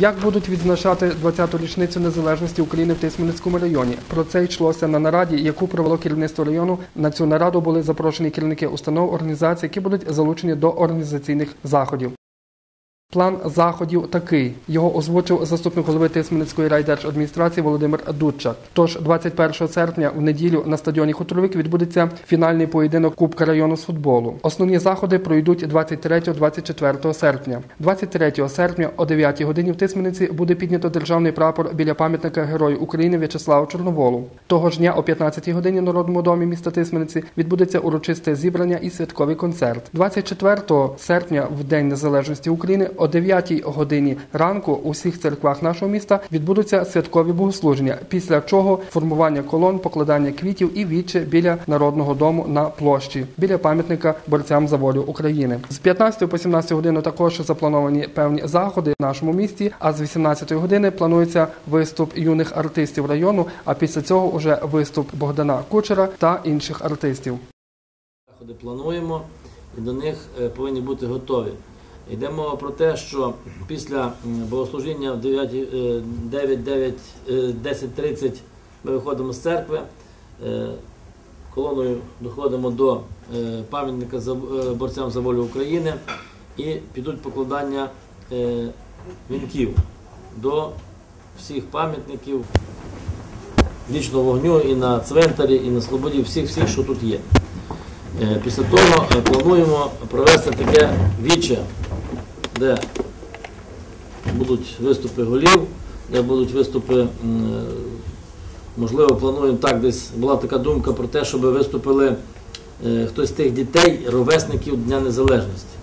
Як будуть відзначати 20-ту річницю незалежності України в Тисменницькому районі? Про це йшлося на нараді, яку провело керівництво району. На цю нараду були запрошені керівники установ організацій, які будуть залучені до організаційних заходів. План заходів такий. Його озвучив заступник голови Тисменницької райдержадміністрації Володимир Дудчак. Тож 21 серпня в неділю на стадіоні Хуторовик відбудеться фінальний поєдинок Кубка району з футболу. Основні заходи пройдуть 23-24 серпня. 23 серпня о 9 годині в Тисмениці буде піднято державний прапор біля пам'ятника Герою України В'ячеславу Чорноволу. Того ж дня о 15 годині в Народному домі міста Тисмениці відбудеться урочисте зібрання і святковий концерт. 24 серпня, в День Незалежності України, о 9 годині ранку у всіх церквах нашого міста відбудуться святкові богослуження, після чого формування колон, покладання квітів і віче біля народного дому на площі, біля пам'ятника борцям за волю України. З 15 по 17 годину також заплановані певні заходи в нашому місті. А з 18 години планується виступ юних артистів району. А після цього вже виступ Богдана Кучера та інших артистів. Заходи плануємо і до них е, повинні бути готові. Йде мова про те, що після богослужіння в 9, е, 9, 9, е, 10.30 ми виходимо з церкви, е, колоною доходимо до пам'ятника борцям за волю України і підуть покладання вінків до всіх пам'ятників вічного вогню і на цвинтарі, і на Слободі, всіх, всіх, що тут є. Після того плануємо провести таке віче, де будуть виступи голів, де будуть виступи, е, можливо, плануємо так, десь була така думка про те, щоб виступили е, хтось з тих дітей, ровесників Дня Незалежності.